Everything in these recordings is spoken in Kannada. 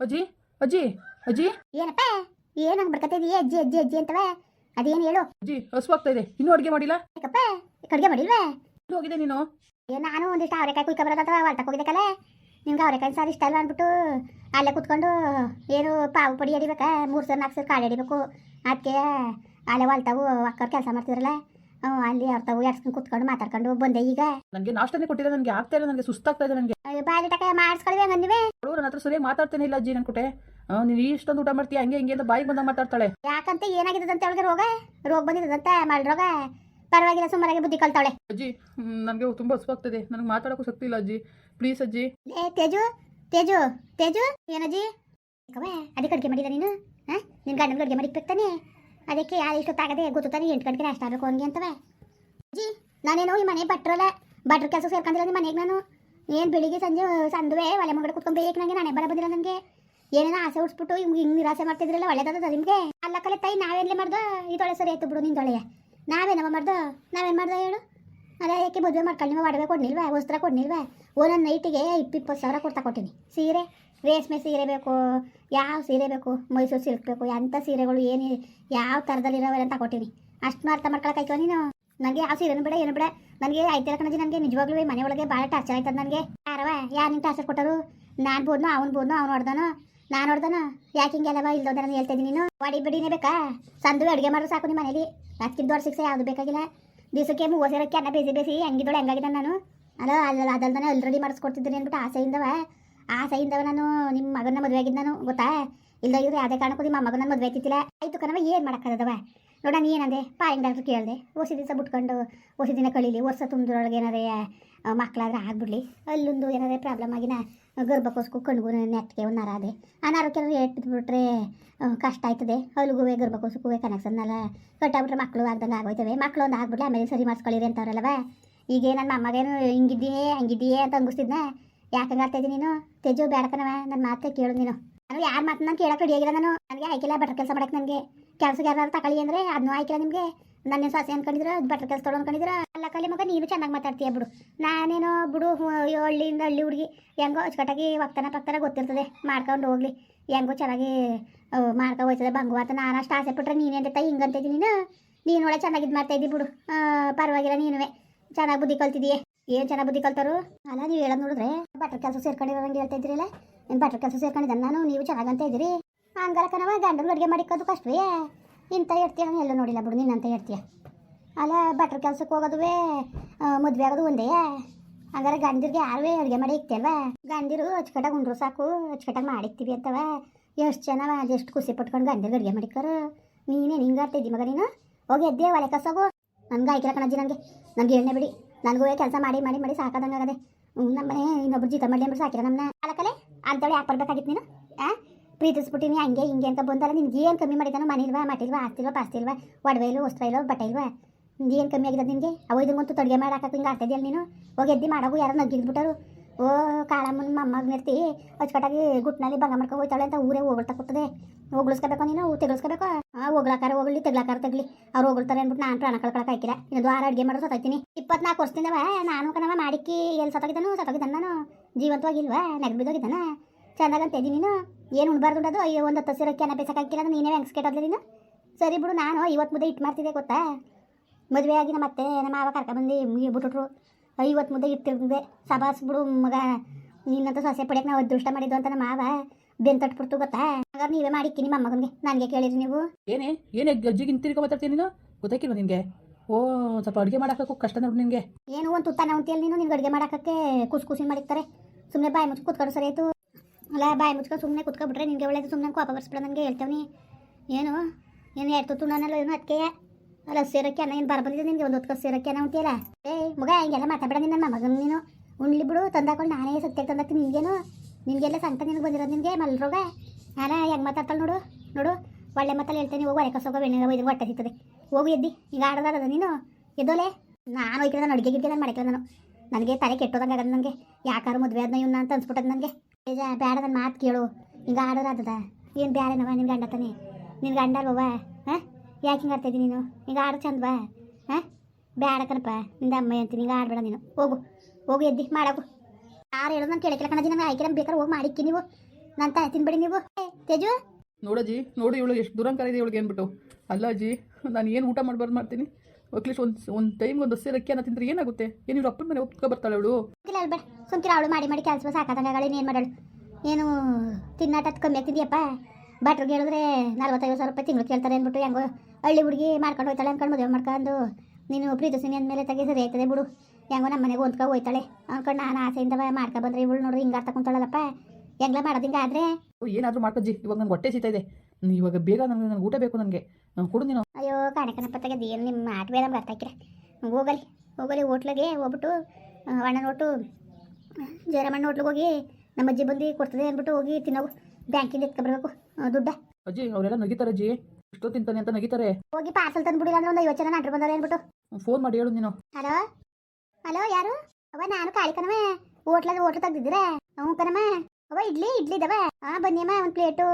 ಅಜ್ಜಿ ಅಜ್ಜಿ ಅಜ್ಜಿ. ಏನಪ್ಪ? ಏನಂಗ ಬರ್ಕತ್ತೆ ಇದೀಯ? ಅಜ್ಜಿ ಅಜ್ಜಿ ಅಜ್ಜಿ ಅಂತವ. ಅದೇನು ಹೇಳು? ಅಜ್ಜಿ ಹಸುವಾಗ್ತಾ ಇದೆ. ಇನ್ನೂ ಅಡುಗೆ ಮಾಡಿಲ್ಲ? ಯಾಕಪ್ಪ? ಅಡುಗೆ ಮಾಡಿಲ್ವೇ? ಹೋಗಿದೆ ನೀನು? ಏ ನಾನು ಒಂದಿಷ್ಟು ಅವರೆಕಾಯಿ ಅಥವಾ ಬರೋದಂತ ಹೊಲ್ಟಕ್ಕೆ ಹೋಗಿದ್ದಕ್ಕಲ್ಲ ನಿಮ್ಗೆ ಅವರೆಕಾಯಿ ಸಾರು ಇಷ್ಟ ಅಲ್ವಾ ಅಂದ್ಬಿಟ್ಟು ಅಲ್ಲೇ ಕುತ್ಕೊಂಡು ಏನು ಪಾವು ಪುಡಿ ಅಡಿಬೇಕಾ? ಮೂರು ಸರ್ ನಾಲ್ಕು ಸರ್ ಕಾಳು ಅಡಿಬೇಕು. ಅದಕ್ಕೆ ಅಲ್ಲೇ ಹೊಲ್ತಾವು ಅಕ್ಕವ್ರು ಕೆಲಸ ಮಾಡ್ತಿದ್ರಲ್ಲ. ಅಲ್ಲಿ ಅವ್ರ ತಾವು ಎಡ್ಸ್ಕೊಂಡು ಕುತ್ಕೊಂಡು ಮಾತಾಡ್ಕೊಂಡು ಬಂದೆ ಈಗ. ನನಗೆ ನಾಷ್ಟನೇ ಕೊಟ್ಟಿಲ್ಲ ನನಗೆ ಆಗ್ತಾ ಇಲ್ಲ ನನಗೆ ಸುಸ್ತಾಗ್ತಾ ಇದೆ ನನಗೆ ಬಾಲಿಟಕ ಮಾಡಿಸ್ಕೊಳ್ವಿ ಹಂಗ ನೀವೇ ಅವಳು ನನ್ನ ಹತ್ರ ಸರಿಯಾಗಿ ಮಾತಾಡ್ತೇನೆ ಇಲ್ಲ ಅಜ್ಜಿ ಕುಟೆ. ನೀನು ಇಷ್ಟೊಂದು ಊಟ ಮಾಡ್ತೀಯ? ಹಂಗೆ ಹಿಂಗೆ ಅಂತ ಬಾಯಿಗೆ ಬಂದ ಮಾತಾಡ್ತಾಳೆ. ಯಾಕಂತ ಏನಾಗಿದ್ದದಂತೆ ಅವಳಿಗೆ ರೋಗ? ರೋಗ ಬಂದಿದ್ದಂತ ಮಾಡಿ ರೋಗ? ಪರವಾಗಿಲ್ಲ ಸುಮಾರಾಗಿ ಬುದ್ಧಿ ಕಲ್ತಾಳೆ ಅಜ್ಜಿ ನನಗೆ ತುಂಬಾ ಹಸುವಾಗ್ತದೆ ನನಗೆ ಮಾತಾಡೋಕ್ಕೂ ಶಕ್ತಿ ಇಲ್ಲ ಅಜ್ಜಿ. ಪ್ಲೀಸ್ ಅಜ್ಜಿ. ಏ ತೇಜು ತೇಜು ತೇಜು ಏನಜ್ಜಿ? ಅದಕ್ಕೆ ಅಡುಗೆ ಮಾಡಿದ ನೀನು? ಹಾಂ? ನಿನ್ನ ಗಂಡನ ಅಡುಗೆ ಮಾಡಿಕ್ಬೇಕು ತಾನೆ ಅದಕ್ಕೆ ಯಾರು ಇಷ್ಟೊತ್ತಾಗದೆ ಗೊತ್ತು ತಾನೆ ಎಂಟು ಗಂಟೆಗೆ ಅಷ್ಟು ಆದ್ರೂ ಅವನಿಗೆ ಅಂತವೆ. ಜಿ ನಾನೇನೋ ಈ ಮನೆ ಬಟ್ರಲ್ಲ ಬಟ್ರ ಕೆಲಸ ಸೇರ್ಕೊಂಡಿಲ್ಲ ನಿಮ್ಮ ಮನೆಗೆ ನಾನು? ಏನು ಬೆಳಿಗ್ಗೆ ಸಂಜೆ ಸಂದುವೆ, ಒಲೆ ಮಗಡೆ ಕುತ್ಕೊಂಡು ಬೇಕು ನನಗೆ ನಾನೇ ಬರ ಬಂದಿಲ್ಲ ನನಗೆ ಏನೇನೋ ಆಸೆ ಉಡ್ಸ್ಬಿಟ್ಟು ಹಿಂಗೆ ಹಿಂಗೆ ನಿರಾಸೆ ಮಾಡ್ತಿದ್ರಲ್ಲ ಒಳ್ಳೇದದ ನಿಮಗೆ? ಅಲ್ಲ ಕಲೆ ತಾಯಿ, ನಾವೇನ್ಲೇ ಮಾಡ್ದೋ? ಇದೊಳೆ ಸರಿ ಆಯ್ತು ಬಿಡು ನಿಂದೊಳೆಯ ನಾವೇನವ ಮಾಡ್ದು? ನಾವೇನು ಮಾಡ್ದೆ ಹೇಳು? ಅದೇ ಯಾಕೆ ಮದುವೆ ಮಾಡ್ಕೊಂಡು ನೀವು ಒಡವೆ ಕೊಡ್ನಿಲ್ವಾ, ವಸ್ತ್ರ ಕೊಡ್ನಿಲ್ವಾ? ಒಂದೊಂದು ನೈಟಿಗೆ ಇಪ್ಪಿಪ್ಪತ್ತು ಸಾವಿರ ಕೊಡ್ತಾ ಕೊಟ್ಟಿನಿ. ಸೀರೆ ರೇಷ್ಮೆ ಸೀರೆ ಬೇಕು, ಯಾವ ಸೀರೆ ಬೇಕು, ಮೈಸೂರು ಸಿಲ್ಕ್ ಬೇಕು ಎಂಥ ಸೀರೆಗಳು ಏನು ಯಾವ ಥರದಲ್ಲಿರೋವೆ ಅಂತ ಕೊಟ್ಟಿನಿ. ಅಷ್ಟು ಅರ್ಥ ಮಾಡ್ಕೊಳಕಾಯ್ತು ನೀನು? ನನಗೆ ಯಾವ ಸೀರೆನೂ ಬೇಡ, ಏನು ಬೇಡ. ನನಗೆ ಐತೆ ಕಣಜಿ ನನಗೆ ನಿಜವಾಗ್ಲೂ ಮನೆ ಒಳಗೆ ಭಾಳ ಟಾರ್ಚರ್ ಆಯ್ತದ ನನಗೆ ಯಾರವ ಯಾರು ನಿನ್ನ ಟಾರ್ಚರ್ ಕೊಟ್ಟರು? ನಾನು ಬೋದ್ನು, ಅವ್ನು ಬೋದ್ನು, ಅವ್ನು ಹೊಡ್ದನು? ನಾನು ಹೊಡ್ದನು? ಯಾಕೆ ಹಿಂಗೆಲ್ಲವ ಇಲ್ಲದ ನಾನು ಹೇಳ್ತೀನಿ ನೀನು? ಒಡಿ ಬಿಡಿನೇ ಬೇಕಾ? ಸಂದು ಅಡುಗೆ ಮಾಡೋದು ಸಾಕು ನಿಮ್ಮ ಮನೇಲಿ. ಅದಕ್ಕಿಂತ ದೊಡ್ಡ ಶಿಕ್ಷೆ ಯಾವುದು ಬೇಕಾಗಿಲ್ಲ. ದಿವಸಕ್ಕೆ ಮೂವ ಸೇರಕ್ಕೆ ಅನ್ನ ಬೇಸಿ ಬೇಸಿ ಹೆಂಗಿದ್ದೋಳು ಹೆಂಗಾಗಿದ್ದ ನಾನು. ಅಲ್ಲ ಅಲ್ಲ ಅದಲ್ದಾನೆ ಆಲ್ರೆಡಿ ಮಾಡಿಸ್ಕೊಡ್ತಿದ್ದೀನಿ ಅಂದ್ಬಿಟ್ಟು ಆಸೆಯಿಂದವ. ಆಸೆಯಿಂದವ ನಾನು ನಿಮ್ಮ ಮಗನ ಮದುವೆ ಆಗಿದ್ದು ನಾನು, ಗೊತ್ತಾ? ಇಲ್ದಾಗಿದ್ರೆ ಯಾವುದೇ ಕಾರಣಕ್ಕೂ ನಿಮ್ಮ ಮಗನ ಮದುವೆ ಆಯ್ತಿತ್ತಿಲ್ಲ ಆಯ್ತು ಕಣವ ಏನು ಮಾಡೋಕ್ಕಾಗದವ ನೋಡ, ನೀ ಏನಂದೆ? ಪಾಯಿಂಗ್ ಡಾಕ್ಟ್ರು ಕೇಳಿದೆ. ಹೊಸ ದಿವಸ ಬಿಟ್ಕೊಂಡು, ಹೊಸ ದಿನ ಕಳೀಲಿ ವರ್ಷ ತುಂಬದ್ರೊಳಗೆ ಏನಾರೇ ಮಕ್ಕಳಾದ್ರೆ ಆಗ್ಬಿಡ್ಲಿ. ಅಲ್ಲೊಂದು ಏನಾರೇ ಪ್ರಾಬ್ಲಮ್ ಆಗಿನ ಗರ್ಭಕೋಸ್ಕು ಕಣ್ಗೂ ನೆಟ್ಟಿಗೆ ಒಂದು ನರ ಅದೇ ಆ ಬಿಟ್ಬಿಟ್ರೆ ಕಷ್ಟ ಆಯ್ತದೆ. ಅಲ್ಲಿಗೂ ಗರ್ಭಕೋಸಕ್ಕೂ ಕನೆಕ್ಷನ್ನೆಲ್ಲ ಕಟ್ಟಾಗ್ಬಿಟ್ರೆ ಮಕ್ಕಳು ಆಗ್ದಂಗೆ ಆಗೋಯ್ತವೆ. ಮಕ್ಕಳು ಒಂದು ಆಗ್ಬಿಡ್ಲಿ, ಆಮೇಲೆ ಸರಿ ಮಾಡಿಸ್ಕೊಳ್ಳಿರಿ ಅಂತವ್ರಲ್ಲವ. ಈಗ ನನ್ನ ಅಮ್ಮಗೇನು ಹಿಂಗಿದ್ದೀಯೇ, ಹಂಗಿದ್ದೀಯೇ ಅಂತ ಅಂಗಿಸ್ತಿದ್ನ. ಯಾಕಂಗೆ ಆಗ್ತಾ ಇದ್ದೀನಿ ನೀನು? ತೇಜು ಬೇಡಕನವ ನನ್ನ ಮಾತೇ ಕೇಳು ನೀನು. ನಾನು ಯಾರ ಮಾತು ನಾನು ಕೇಳಕ್ಕೆ ರೆಡಿಯಾಗಿಲ್ಲ ನಾನು. ನನಗೆ ಆಯ್ಕಿಲ್ಲ ಬಟ್ರ ಕೆಲಸ ಮಾಡಕ್ಕೆ ನನಗೆ. ಕೆಲಸಕ್ಕೆ ಯಾರು ತಗೊಳ್ಳಿ ಅಂದ್ರೆ ಅದನ್ನೂ ಆಯ್ಕಿಲ್ಲ ನಿಮಗೆ. ನನ್ನ ಸೊಸೆ ಅನ್ಕೊಂಡಿದ್ರು? ಬಟ್ರ ಕೆಲಸ ತೊಗೊಂಡು ಅನ್ಕೊಂಡಿದ್ರು? ಅಲ್ಲ ಕಲಿ ಮಗ, ನೀನು ಚೆನ್ನಾಗಿ ಮಾತಾಡ್ತೀಯ ಬಿಡು. ನಾನೇನೋ ಬಿಡು ಹಳ್ಳಿಯಿಂದ ಹಳ್ಳಿ ಹುಡುಗಿ. ಹೆಂಗೋ ಅಚ್ಚುಕಟ್ಟಾಗಿ ಒಕ್ತಾನ ಪಕ್ತಾನ ಗೊತ್ತಿರ್ತದೆ. ಮಾಡ್ಕೊಂಡು ಹೋಗ್ಲಿ. ಹೆಂಗೋ ಚೆನ್ನಾಗಿ ಮಾಡ್ಕೊ ಹೋಯ್ತದೆ ಬಂಗು ಅಂತ. ನಾನು ಅಷ್ಟು ಆಸೆ ಪಟ್ಟರೆ ನೀನೇನ್ ತಾಯಿ ಹಿಂಗಂತಿದ್ದೀನಿ ನೀನು? ನೀನು ಒಳ್ಳೆ ಚೆನ್ನಾಗಿ ಮಾಡ್ತಾ ಇದ್ದಿ ಬಿಡು. ಪರವಾಗಿಲ್ಲ ನೀನುವೆ. ಚೆನ್ನಾಗಿ ಬುದ್ಧಿ ಕಲ್ತಿದೀಯ. ಏನು ಚೆನ್ನಾಗಿ ಬುದ್ಧಿ ಕಲ್ತಾರು ಅಲ್ಲ, ನೀವು ಹೇಳೋದು ನೋಡಿದ್ರೆ ಬಟ್ರ್ ಕೆಲಸ ಸೇರ್ಕೊಂಡಿರೋಂಗೆ ಹೇಳ್ತಾ ಇದ್ದೀರಲ್ಲ? ಏನು ಬಟ್ರ್ ಕೆಲಸ ಸೇರ್ಕೊಂಡಿದ್ದ ನಾನು? ನೀವು ಚೆನ್ನಾಗಂತ ಇದ್ದೀರಿ? ಹಂಗಾರ ಕಣವ ಗಂಡನ ಅಡುಗೆ ಮಾಡಿಕೋದು ಕಷ್ಟವೇ. ಇಂಥ ಹೇಳ್ತೀಯ? ನಾನು ಎಲ್ಲೂ ನೋಡಿಲ್ಲ ಬಿಡು ನಿನ್ನಂತ ಹೇಳ್ತೀಯ? ಅಲ್ಲ ಬಟ್ರ್ ಕೆಲ್ಸಕ್ಕೆ ಹೋಗೋದುವೇ ಮದುವೆ ಆಗೋದು ಒಂದೇ? ಹಂಗಾರೆ ಗಂಡಿರ್ಗೆ ಯಾರುವೇ ಅಡುಗೆ ಮಾಡಿ ಇಕ್ತಿಯಲ್ವಾ? ಗಂಡಿರು ಅಚ್ಚುಕಟ್ಟಾಗಿ ಉಂಡ್ರು ಸಾಕು, ಅಚ್ಚುಕಟ್ಟಾಗಿ ಮಾಡಿಕ್ತೀವಿ ಅಂತವ. ಎಷ್ಟು ಜನ ಎಷ್ಟು ಖುಷಿ ಪಟ್ಕೊಂಡು ಗಂಡಿರ್ಗೆ ಅಡುಗೆ ಮಾಡಿಕ್ಕಾರು? ನೀನೇ ಹಿಂಗೆ ಆಡ್ತಿದ್ದಿ ಮಗ ನೀನು? ಹೋಗಿ ಎದ್ದೆ, ಒಲೆ ಕಸೋಗು. ನನ್ಗೆ ಆಯ್ಕೆ ಕಣಜ್ಜಿ ನನಗೆ ನನಗೆ ಎಣ್ಣೆ ಬಿಡಿ. ನನಗೂ ಕೆಲಸ ಮಾಡಿ ಮಾಡಿ ಮಾಡಿ ಸಾಕಾದಂಗೆ ಆಗದೆ. ನಮ್ಮ ಮನೆ ಇನ್ನೊಬ್ರು ಜೀತ ಮಾಡಿ ಅಂದ್ರೆ ಸಾಕಿರ ನಮ್ಮನ್ನ ಅಲಕಲೆ ಅಂತೇಳಿ ಯಾಕೆ ಬರ್ಬೇಕಾಗಿತ್ತು ನೀನು? ಆ? ಪ್ರೀತಿಸ್ಬಿಟ್ಟಿನಿ ಹಂಗೆ ಹಿಂಗೆ ಅಂತ ಬಂದಲ್ಲ, ನಿನ್ಗೆ ಏನು ಕಮ್ಮಿ ಮಾಡಿದಾನೋ ಮನಿಲ್ವಾ ಮಟಿಲ್ವಾ ಆಸ್ತಿಲ್ವಾ ಪಾಸ್ತಿಲ್ವಾ ಒಡವೆ ಇಲ್ವ, ವಸ್ತ್ರ ಇಲ್ವ, ಬಟ್ಟೆ ಇಲ್ವಾ? ಏನು ಕಮ್ಮಿ ಆಗಿದೆ ನಿನಗೆ? ಅವು ಇದಂಗಂತೂ ತಡಿಗೆ ಮಾಡಾಕ ಹಿಂಗ ಆಗ್ತಿದ್ಯಲ್ಲ ನೀನು? ಹೋಗಿ ಎದ್ದಿ ಮಾಡೋಗು ಯಾರೋ ನಗ್ಗಿದ್ಬಿಟ್ಟರು ಓ, ಕಾಳಮ್ಮನ ಮಮ್ಮಗ್ ನಿರ್ತಿ ಅಚ್ಚುಕಟ್ಟಾಗಿ ಗುಟ್ನಲ್ಲಿ ಬಂಗ ಮಾಡ್ಕೊಂಡು ಹೋಗ್ತಾಳೆ ಅಂತ ಊರೇ ಹೋಗ್ತಾ ಕೂತದೆ ಹೋಗ್ಳಿಸ್ಕೋಬೇಕು ನೀನು? ತೆಗಿಸ್ಕೋಬೇಕು ಆ, ಹೋಗ್ಲಾಕಾರ, ಹೋಗ್ಲಿ, ತೆಗ್ಲಾಕಾರ, ತೆಗ್ಲಿ. ಅವ್ರು ಹೋಗ್ತಾರೆ ಅಂದ್ಬಿಟ್ಟು ನಾನು ಪ್ರಾಣ ಕಳ್ಕೊಳಕ್ಕೆ ಹಾಕಿರ ಇನ್ನು ದ್ವಾರ ಅಡುಗೆ ಮಾಡೋ ಸತ್ತೈತೀನಿ ಇಪ್ಪತ್ನಾಲ್ಕು ವರ್ಷದಿಂದವ ನಾನು ಕಣವ ಮಾಡಿಕ್ಕಿ, ಎಲ್ಲಿ ಸತ್ತೋಗಿದ್ದಾನು? ಸತ್ತೋಗಿದ್ದಾನ ನಾನು. ಜೀವಂತವಾಗಿಲ್ವಾ? ನೆಗ್ ಬಿದ್ದೋಗಿದ್ದಾನ. ಚೆನ್ನಾಗಂತ ಇದ್ದೀನಿ ನೀನು. ಏನು ಉಣ್ಬಾರ್ದು ಅದು ಅಯ್ಯೋ, ಒಂದು ಹತ್ತು ಸಿರಕ್ಕೆ ಅನ್ನ ಬೇಸಕ್ಕಾಗಿಲ್ಲ ಅಂದ್ರೆ ನೀನೇ ಹೆಂಗ್ಸ್ ಕೆಟ್ಟೋದ್ಲಿ ನೀನು? ಸರಿ ಬಿಡು, ನಾನು ಇವತ್ತು ಮುದ್ದೆ ಇಟ್ಟು ಮಾಡ್ತಿದ್ದೆ ಗೊತ್ತಾ? ಮದುವೆ ಆಗಿ ನಮ್ಮ ಅತ್ತೆ, ನಮ್ಮ ಮಾವ ಕರ್ಕೊಂಬಂದು ಬಿಟ್ಬಿಟ್ರು. ಐವತ್ತು ಮುದ್ದೆ ಇಟ್ಟಿರ್ತಿದ್ದೆ ಸಬಾಸ್ ಬಿಡು ಮಗ, ನಿನ್ನಂತ ಸೊಸೆ ಪಡೆಯಕ್ಕೆ ನಾವು ಅದೃಷ್ಟ ಮಾಡಿದ್ದು ಅಂತ ನಮ್ಮ ಮಾವ. ಬೆನ್ ತಟ್ಬಿಡ್ತು ಗೊತ್ತಾ? ಹಾಗಾದ್ರೆ ನೀವೇ ಮಾಡಿಕ್ಕಿ ನಿಮ್ಮ ಅಮ್ಮಗನಿಗೆ ನನಗೆ ಕೇಳಿರಿ ನೀವು. ಏನೇ ಏನೇ ಗಜ್ಜಿಗೆ ಹಿಂತಿರ್ಕೊ ಮಾತಾಡ್ತೀನಿ ನೀನು? ಗೊತ್ತಾಕಿಲ್ವ ನಿನಗೆ? ಓ ಸ್ವಲ್ಪ ಅಡುಗೆ ಮಾಡೋಕ್ಕೂ ಕಷ್ಟ ನೋಡಿ ನಿನಗೆ. ಏನು ಒಂದು ತುತ್ತಾನ ಉಂಟಿಯಲ್ಲಿ ನೀನು? ನಿನ್ಗೆ ಅಡುಗೆ ಮಾಡೋಕ್ಕೆ ಕುಸ್ ಕುಸಿ ಮಾಡಿರ್ತಾರೆ. ಸುಮ್ಮನೆ ಬಾಯಿ ಮುಚ್ಚಿ ಕೂತ್ಕೊಂಡು ಸರಿ ಆಯಿತು. ಅಲ್ಲ ಬಾಯಿ ಮುಚ್ಕೊಂಡು ಸುಮ್ಮನೆ ಕೂತ್ಕೊಬಿಟ್ರೆ ನಿನಗೆ ಒಳ್ಳೇದು ಸುಮ್ಮನೆ ಕೋಪ ಬರ್ಸ್ಬಿಡ ನನಗೆ ನೀ. ಏನು ಏನು ಎರಡು ತುತ್ತು ನಾನಲ್ಲ ಏನು ಅದಕ್ಕೆ ಅಲ್ಲ ಸೇರಕ್ಕೆ ಅನ್ನ ಏನು ಬರ ಬಂದಿದೆ ನಿನಗೆ? ಒಂದು ಹೊತ್ತು ಸೇರಕ್ಕೆ ಅನ್ನ ಉಂಟಿಯಲ್ಲ? ಏಯ್ ಮಗ ಹಿಂಗೆಲ್ಲ ಮಾತಾಡಬೇಡ ನಿನ್ನ ಮಗನ ನೀನು. ಉಣ್ಲಿ ಬಿಡು ತಂದಾಕೊಂಡು ನಾನೇ ಸತ್ತೆ ತಂದಾಕ್ತೀನಿ ನಿನಗೇನು ನಿನಗೆಲ್ಲ ಸಂಕಟ ನಿನಗೆ ಬಂದಿರೋದು ನಿನಗೆ ಮಲ್ರೋಗ? ನಾನು ಹೆಂಗೆ ಮಾತಾಡ್ತಾಳೆ ನೋಡು ನೋಡು. ಒಳ್ಳೆ ಮಾತಲ್ಲಿ ಹೇಳ್ತೇನೆ, ಹೋಗು ಹೊರೆ ಸೋಗ ಬೆಣ್ಣೆ ಇದ್ರೆ ಹೊಟ್ಟೆ ಸಿಗ್ತದೆ ಹೋಗು, ಎದ್ದಿ. ಈಗ ಆಡೋದಾರದ ನೀನು? ಎದ್ದೋಲೆ? ನಾನು ಹೋಯ್ಕಿಲ್ಲ ನಾನು ಅಡುಗೆ ಗಿಡ್ಗೆ ನಾನು ನಾನು ನನಗೆ ತಲೆ ಕೆಟ್ಟೋದಂಗೆ ಆಗದ ನನಗೆ ಯಾಕಾರು ಮದುವೆ ಅದನ್ನ ಇವನ್ನ ಅಂತ ಅನ್ಸ್ಬಿಟ್ಟದ ನನಗೆ ಬೇಡ ನನ್ನ ಮಾತು ಕೇಳು. ಈಗ ಆಡೋದಾದದ ಏನು ಬ್ಯಾರೇನವ ನಿನ್ನ ಗಂಡ ತಾನೆ? ನಿನ್ನ ಗಂಡ ಅಲ್ವ ಹಾಂ? ಯಾಕೆ ಹಿಂಗೆ ಆಡ್ತಾಯಿದ್ದೀನಿ ನೀನು? ಈಗ ಆಡು, ಚಂದವಾ. ಹಾಂ? ಬೇಡ ಕಣಪ್ಪ, ನಿಂದ ಅಮ್ಮ ಅಂತೀನಿ. ಈಗ ಆಡಬೇಡ ನೀನು. ಹೋಗು ಹೋಗು, ಎದ್ದಿ ಮಾಡಕು ಯಾರು ಹೇಳೋದು ನಾನು ಕೇಳಕ್ಕಿಲ್ಲ ಕಣಜಿ ನಮಗೆ ಆಯ್ಕೆ ಬೇಕಾದ್ರೆ ಹೋಗಿ ಮಾಡಿಕ್ಕಿ ನೀವು. ನಾನು ತಾಯಿ ತಿನ್ಬೇಡಿ ನೀವು. ಏ, ತೇಜು. ನೋಡಜ್ಜಿ ನೋಡಿ ಇವಳು ಎಷ್ಟು ದುರಂಕಾರ ಇದೆ ಇವಳಿಗೆ ಏನ್ಬಿಟ್ಟು ಅಲ್ಲ ಅಜ್ಜಿ ನಾನು ಏನು ಊಟ ಮಾಡಬಾರ್ದು ಮಾಡ್ತೀನಿ? ಅಟ್ಲೀಸ್ಟ್ ಒಂದು ಒಂದು ಟೈಮ್ ಒಂದು ಹಸಿ ಅಕ್ಕಿಯನ್ನು ತಿಂದರೆ ಏನಾಗುತ್ತೆ? ಏನು ಇವ್ರ ಅಪ್ಪನ ಮನೆ ಒಪ್ಕೊ ಬರ್ತಾಳೆ ಅವಳು ಇಲ್ಲ ಅಲ್ಬೇಡ ಸುಮ್ಕಿರ ಅವಳು ಮಾಡಿ ಮಾಡಿ ಕೆಲಸ ಸಾಕಾದಂಗಾಗಳು ಏನು ಮಾಡೋಳು? ಏನು ತಿನ್ನಾಟ ಕಮ್ಮಿ ಆಗ್ತಿದ್ಯಪ್ಪ? ಭಟ್ರಿಗೆ ಹೇಳಿದ್ರೆ ನಲ್ವತ್ತೈದು ಸಾವಿರ ರೂಪಾಯಿ ತಿಂಗಳು ಕೇಳ್ತಾರೆ ಅಂದ್ಬಿಟ್ಟು ಹೆಂಗೋ ಹಳ್ಳಿ ಹುಡುಗಿ ಮಾಡ್ಕೊಂಡು ಹೋಗ್ತಾಳೆ ಅನ್ಕೊಂಡು ಮದುವೆ ಮಾಡ್ಕೊಂಡು ನೀನು ಪ್ರೀತಿಸಿನಿ ಅಂದಮೇಲೆ ತೆಗೆ ಸರಿ ಆಯ್ತದೆ ಬಿಡು. ಹೆಂಗೋ ನಮ್ಮ ಮನೆಗೆ ಹೊಂದ್ಕೊ ಹೋಯ್ತಾಳೆ. ಅನ್ಕೊಂಡು ನಾನು ಆಸೆಯಿಂದ ಮಾಡ್ಕೊ ಬಂದ್ರೆ ಇವಳು ನೋಡ್ರಿ ಹಿಂಗೆ ಅರ್ಥ ಕುಂತಾಳಲ್ಲಪ್ಪ. ಹೆಂಗ್ಲ ಮಾಡೋದು ಹಿಂಗೆ ಆದರೆ? ಏನಾದರೂ ಮಾಡ್ಕೊಜ್ಜಿ ಇವಾಗ ನಂಗೆ ಹೊಟ್ಟೆ ಸೀತಾ ಇದೆ. ಇವಾಗ ಬೇಗ ನನಗೆ ನನಗೆ ಊಟ ಬೇಕು ನನಗೆ. ಕೊಡು ನೀನು. ಅಯ್ಯೋ ಕಾಣಕನ ತೆಗೆದು ಏನು ನಿಮ್ಮ ಆಟ ಬೇರೆ ನಮ್ಗೆ ಅರ್ಥ ಹಾಕಿರ ಹೋಗಲಿ ಹೋಗಲಿ ಹೋಟ್ಲಿಗೆ ಹೋಗ್ಬಿಟ್ಟು ಅಣ್ಣನ ಒಟ್ಟು ಜೇರಮಣ್ಣ ಹೋಟ್ಲಿಗೆ ಹೋಗಿ ನಮ್ಮ ಅಜ್ಜಿ ಬಂದು ಕೊಡ್ತದೆ ಅಂದ್ಬಿಟ್ಟು ಹೋಗಿ ತಿನ್ನೋಗು. ಬ್ಯಾಂಕಿಂದ ಎತ್ಕೊಬರ್ಬೇಕು ದುಡ್ಡ. ಅಜ್ಜಿ ಅವರೆಲ್ಲ ನಗಿತಾರೆ ಅಜ್ಜಿ. ಇಷ್ಟೋ ತಿಂತಾನೆ ಅಂತ ನಗಿತಾರೆ. ಹೋಗಿ ಪಾರ್ಸಲ್ ತಂದ್ಬಿಡಿಲ್ಲ ಅಂದ್ರೆ ಒಂದು ಐವತ್ತು ಜನ ನಂಟ್ರು ಬಂದಾರೆ ಅಂದ್ಬಿಟ್ಟು. ಫೋನ್ ಮಾಡಿ ಹೇಳು ನೀನು. ಹಲೋ? ಹಲೋ, ಯಾರು? ಅವ ನಾನು ಕಾಳಿ ಕಣವ ಹೋಟ್ಲಾಗ, ಹೋಟ್ಲು ತೆಗ್ದಿದ್ದೀರಾ? ಹ್ಞೂ ಕನಮ್ಮ ಅವ ಇಡ್ಲಿ ಇಡ್ಲಿ ಇದಾವ. ಹಾ ಬನ್ನಿಯಮ್ಮ ಒಂದು ಪ್ಲೇಟು,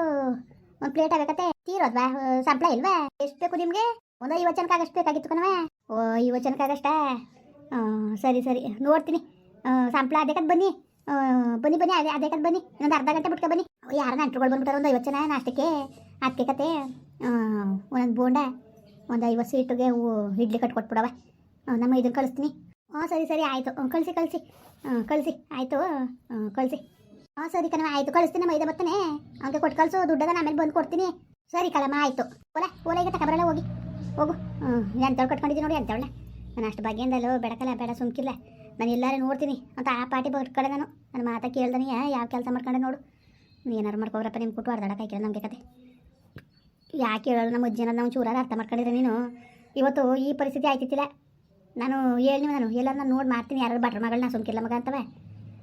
ಒಂದು ಪ್ಲೇಟ್ ಆಗತ್ತೆ ತೀರೋದ್ವಾ ಸಂಪ್ಳ ಇಲ್ವಾ? ಎಷ್ಟು ಬೇಕು ನಿಮಗೆ? ಒಂದು ಐವತ್ತು ಜನಕ್ಕೆ ಆಗಷ್ಟು ಬೇಕಾಗಿತ್ತು ಕಣವ ಓ, ಐವತ್ತು ಜನಕ್ಕೆ ಸರಿ ಸರಿ. ನೋಡ್ತೀನಿ. ಸಂಪ್ಳ ಅದೇ ಅದಕ್ಕದ್ ಬನ್ನಿ ಬನ್ನಿ ಬನ್ನಿ, ಅದೇ ಅದಕ್ಕದ್ ಬನ್ನಿ. ಇನ್ನೊಂದು ಅರ್ಧ ಗಂಟೆ ಬಿಟ್ಕೊ ಬನ್ನಿ. ಯಾರು ನೆಂಟ್ರುಗಳು ಬಂದ್ಬಿಟ್ಟಾರೆ, ಒಂದು ಐವತ್ತು ಜನ ನಾಷ್ಟಕ್ಕೆ? ಅದಕ್ಕೆ ಕತೆ ಒಂದೊಂದು ಬೋಂಡ, ಒಂದು ಐವತ್ತು ಸೀಟಿಗೆ ಇಡ್ಲಿ ಕಟ್ಕೊಟ್ಬಿಡವ ಕೊಟ್ಬಿಡವ ನಮ್ಮ ಇದನ್ನು ಕಳಿಸ್ತೀನಿ. ಹಾಂ, ಸರಿ ಸರಿ, ಆಯಿತು. ಕಳಿಸಿ ಕಳಿಸಿ. ಕಳಿಸಿ, ಆಯಿತು. ಕಳಿಸಿ. ಹಾಂ, ಸರಿ ಕಣವ ಆಯಿತು. ಕಳಿಸ್ತೀನಿ ಮೈದ ಬರ್ತಾನೆ. ಅವನಿಗೆ ಕೊಟ್ಟು ಕಳಿಸು ದುಡ್ಡದ ಆಮೇಲೆ ಬಂದು ಕೊಡ್ತೀನಿ. ಸರಿ ಕಳಮ್ಮ ಆಯಿತು. ಓಲೆ ಓಲ ಈಗ ತಗೊಬರಲ್ಲ ಹೋಗಿ. ಹೋಗು. ಹ್ಞೂ ಎಂತವಳು ಕಟ್ಕೊಂಡಿದ್ದೀನಿ ನೋಡಿ ಎಂತವಳ ನಾನು ಅಷ್ಟು ಭಾಗ್ಯಂದಲ್ಲೋ ಬೆಡಕಲ್ಲ ಬೇಡ, ಸುಮ್ಕಿಲ್ಲ. ನಾನು ಎಲ್ಲರೂ ನೋಡ್ತೀನಿ. ಅಂತ ಆ ಪಾಟಿ ಬಟ್ಕಡೆ ನಾನು. ನನ್ನ ಮಾತಾ ಕೇಳ್ದಾನೆ ಯಾವ ಕೆಲಸ ಮಾಡ್ಕೊಂಡೆ ನೋಡು. ಏನಾರು ಮಾಡ್ಕೊಬ್ರಪ್ಪ ನಿಮ್ಮ ಕೊಟ್ಟು ಹೊಡೆದಾಡಕ್ಕೆ ಹಾಕಿಲ್ಲ ನಮಗೆ ಕತೆ. ಯಾಕೆ ಹೇಳೋದು ನಮ್ಮ ಅಜ್ಜಿನ ನಾವು ಚೂರಾರ ಅರ್ಥ ಮಾಡ್ಕೊಂಡಿದ್ರೆ ನೀನು. ಇವತ್ತು ಈ ಪರಿಸ್ಥಿತಿ ಆಯ್ತಿತ್ತಿಲ್ಲ. ನಾನು ಹೇಳಿ ನಾನು ಎಲ್ಲಾರು ನಾನು ನೋಡಿ ಮಾಡ್ತೀನಿ ಯಾರು ಬಟ್ರ ಮಗಳನ್ನ ಸುಮ್ಕಿಲ್ಲ ಮಗ ಅಂತವೆ.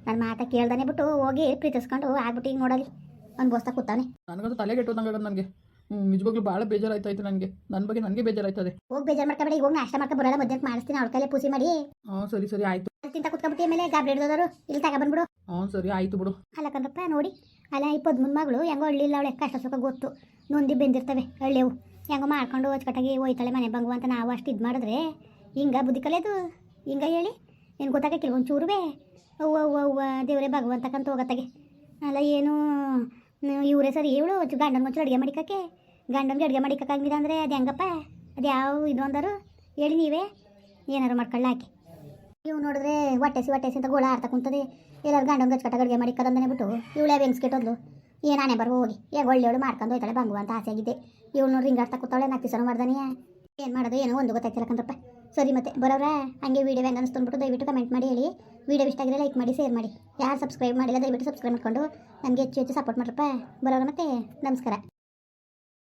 ನನ್ನ ಮಾತಾ ಕೇಳ್ದಾನೆ ಬಿಟ್ಟು ಹೋಗಿ ಪ್ರೀತಿಸ್ಕೊಂಡು ಆಗ್ಬಿಟ್ಟು ಈಗ ನೋಡಲಿ ಒಂದು ಬೋಸ್ತಾ ಕೂತಾನೆ ನನಗಂತೂ ತಲೆಗೆ ಇಟ್ಟು ನನಗೆ. ನಿಜವಾಗ್ಲೂ ಭಾಳ ಬೇಜಾರಾಯ್ತಾಯ್ತು ನನಗೆ. ನನ್ನ ಬಗ್ಗೆ ನನಗೆ ಬೇಜಾರಾಯ್ತದೆ. ಹೋಗಿ ಬೇಜಾರು ಮಾಡ್ಕೊಬೇಡಿ ಹೋಗಿ ನಾಷ್ಟ ಮಾಡ್ಕೊ ಬರೋಲ್ಲ ಮಧ್ಯಾಹ್ನ ಮಾಡಿಸ್ತೀನಿ ಅವ್ರ ಕೈಲೇ ಪೂಸಿ ಮಾಡಿ. ಹಾಂ ಸರಿ ಸರಿ ಆಯಿತು. ತಿಂತ ಕುತ್ಕೊಂಡ್ಬಿಟ್ಟು ಆಮೇಲೆ ಗಾಬ್ರಿ ಹಿಡ್ದೋರು ಇಲ್ಲಿ ತಗೊಬಂದ್ಬಿಡು ಹ್ಞೂ ಸರಿ ಆಯಿತು ಬಿಡು. ಅಲ್ಲ ಕಣಪ್ಪ ನೋಡಿ ಅಲ್ಲ ಈ ಪದ್ಮನ ಮಗಳು ಹೆಂಗೋ ಹಳ್ಳಿಲ್ಲ ಅವಳೆ ಕಷ್ಟ ಸುಖ ಗೊತ್ತು. ನೊಂದಿ ಬೆಂದಿರ್ತವೆ ಹಳ್ಳಿಯವು ಹೆಂಗೋ ಮಾಡ್ಕೊಂಡು ಅಚ್ಚುಕಟ್ಟಾಗಿ ಹೋಯ್ತಾಳೆ ಮನೆ ಬಂಗು ಅಂತ ನಾವು ಅಷ್ಟು ಇದು ಮಾಡಿದ್ರೆ ಹಿಂಗ ಬುದ್ಧಿ ಕಲಿಯೋದು? ಹಿಂಗ ಹೇಳಿ? ಏನು ಗೊತ್ತಾಗಕ್ಕಿಲ್ಲ ಚೂರುವೆ ಅವ್ವ ಅವ್ವ ಅವ್ವ, ದೇವರೇ ಭಗವಂತಕ್ಕಂತ ಹೋಗತ್ತಾಗೆ. ಅಲ್ಲ, ಏನು ಇವರೇ ಸರಿ ಇವಳು ಗಂಡನ ಮುಂಚೆ ಅಡುಗೆ ಮಾಡಿಕಕ್ಕೆ. ಗಂಡನಿಗೆ ಅಡುಗೆ ಮಾಡಿಕ್ಕಾಗಿಲ್ಲ ಅಂದರೆ ಅದು ಹೆಂಗಪ್ಪ? ಅದು ಯಾವ ಇದು ಅಂದರು ಹೇಳಿ ನೀವೇ. ಏನಾರು ಮಾಡ್ಕೊಳ್ಳ ಹಾಕಿ ಇವು ನೋಡಿದ್ರೆ ಹೊಟ್ಟೆಸಿ ಹೊಟ್ಟೆಸಿ ಅಂತ ಗೋಳ ಆಡ್ತಾ ಕುಂತದೆ. ಎಲ್ಲರೂ ಗಂಡನ ಗಚ್ಕಟ್ಟ ಅಡುಗೆ ಮಾಡಿ ಕದಂದನೆ ಬಿಟ್ಟು ಇವಳೆ ಬೆಂಗ್ಸ್ಕಿಟ್ಟೋದ್ಲು ಏನಾನೆ ಬರ್ಬೋ ಹೋಗಿ. ಏ ಒಳ್ಳೆಯವಳು ಮಾಡ್ಕೊಂಡು ಹೋಯ್ತಾಳೆ ಬಂಗು ಅಂತ ಆಸೆ ಆಗಿದ್ದೆ ಇವಳು ನೋಡಿ ಹಿಂಗಾಡ್ತಾ ಕೂತಾಳೆ ನಾಲ್ಕು ದಿವಸ ಮಾಡ್ದಾನೆ ಏನು ಮಾಡೋದು, ಏನೋ ಒಂದು ಗೊತ್ತಾಯ್ತಿಲ್ಲ ಕಂದ್ರಪ್ಪ ಸರಿ ಮತ್ತೆ ಬರೋರ ಹಂಗೆ ವೀಡಿಯೋ ಹೆಂಗೆ ಅನಿಸ್ತು ದಯವಿಟ್ಟು ಕಮೆಂಟ್ ಮಾಡಿ, ಹೇಳಿ. ವೀಡಿಯೋ ಇಷ್ಟ ಆಗಿದ್ರೆ ಲೈಕ್ ಮಾಡಿ ಶೇರ್ ಮಾಡಿ. ಯಾರು ಸಬ್ಸ್ಕ್ರೈಬ್ ಮಾಡಿಲ್ಲ, ದಯವಿಟ್ಟು ಸಬ್ಸ್ಕ್ರೈಬ್ ಮಾಡ್ಕೊಂಡು, ನಮಗೆ ಹೆಚ್ಚು ಹೆಚ್ಚು ಸಪೋರ್ಟ್ ಮಾಡ್ರಪ್ಪ. ಬರೋರ ಮತ್ತೆ, ನಮಸ್ಕಾರ.